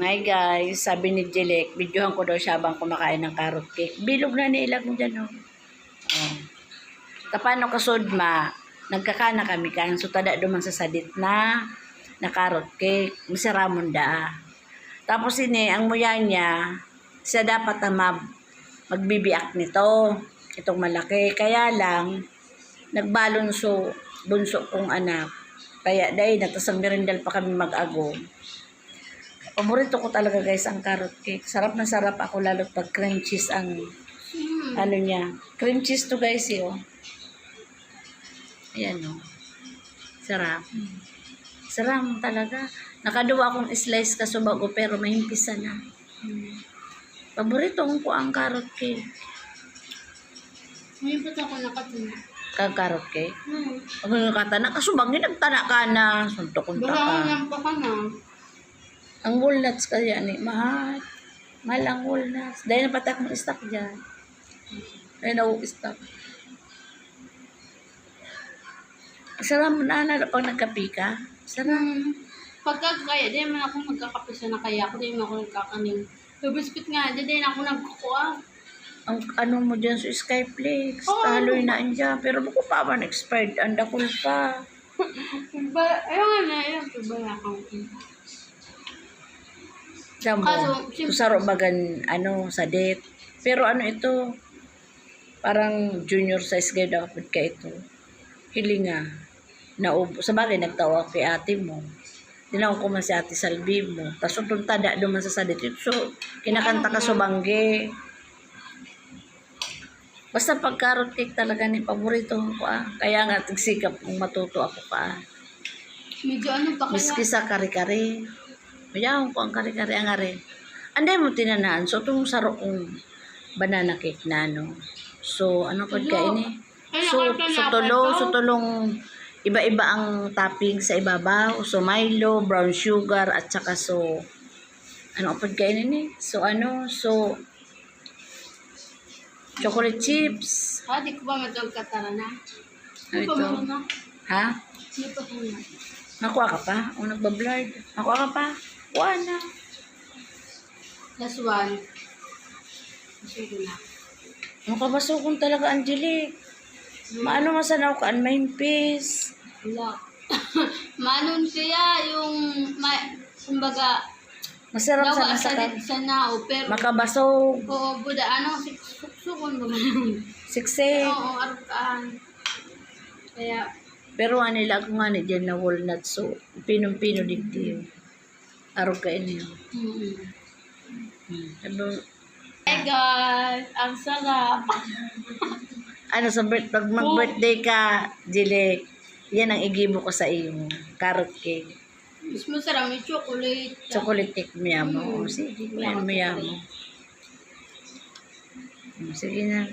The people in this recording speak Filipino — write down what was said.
Hi guys, sabi ni Jilek, videohan ko daw siya habang kumakain ng carrot cake. Bilog na nilag mo dyan, oh. oh. Tapano kasod ma, nagkakana kami kan, so tada duman sa sadit na, na carrot cake, masiramon da. Tapos ini, ang muya niya, siya dapat na mag, magbibiak nito, itong malaki. Kaya lang, nagbalonso, bunso kong anak. Kaya dahil natasang merindal pa kami mag-ago. Paborito ko talaga guys ang carrot cake. Sarap na sarap ako lalo pag cream cheese ang ano niya. Cream cheese to guys eh, oh. Ayan oh. Sarap. Sarap talaga. Nakaduwa akong slice kasubago pero mahimpisa na. Paborito ko ang carrot cake. May ba't ako nakatina? Kag carrot cake. Hmm. Ang nga katana, kasubang nagtana ka na. Suntok kong Baka taka. lang pa ka na. Ang walnuts kaya ni mahal. Mahal ang walnuts. Dahil napatak mo stock dyan. Dahil na stock. Sarap mo na na pag nagkapi ka. Sarap. Hmm. Pagka kaya, di man ako magkakapisa na kaya ako, di man ako nagkakaning. Yung biscuit nga, di din ako nagkukuha. Ang ano mo dyan sa Skyflakes. Oo. Taloy na andyan. Pero bako pa man expired. Ang dakol pa. Ba, ayun na, ayun. Bala akong Damo. Kaso, sim- Kusaro bagan ano sa date. Pero ano ito? Parang junior size guide dapat ka ito. Hilinga. Naubo. Sa bagay, nagtawa kay ate mo. Tinawag ko man si ate Salvi mo. Tapos itong tada duman sa sadit. So, kinakanta ka sa bangge. Basta pag carrot cake talaga ni paborito ko ah. Kaya nga tigsikap kung matuto ako ka. Medyo ano pa kaya? Miski sa kare-kare. Mayaw ko ang kare-kare ang are. Anday mo tinanaan. So, itong saro kong banana cake na ano. So, ano pag kain eh? So, ito. tulong iba-iba ang topping sa ibabaw. So, Milo, brown sugar, at saka so, ano pag kainin eh? So, ano, so, chocolate chips. Ha, di ko ba matawag katara na? Ano Ano ito? Ha? Ano? Nakuha ka pa? O nagbablard? Nakuha ka pa? Kuha na. Last one. Masyado na. Ang kabasukon talaga, Angelique. Maano masanaw ka, an mahimpis. Wala. Manon siya yung, ma, kumbaga, Masarap sana sa sa ka. sa nao, pero, Makabasog. oo, buda, ano, suksukon mo Siksik. Oo, arukaan. Kaya, Pero ano nila ako nga ni dyan na walnut. So, pinong-pino dito yun. Arog ka inyo. mm Hmm. Ano, Hey guys, ang sarap. ano sa birth, pag mag-birthday ka, Jile, yan ang igibo ko sa iyo. Carrot cake. Mas masarap yung chocolate. Chocolate cake miya mo. O, sige, yan miya mo. Hmm, Sige na.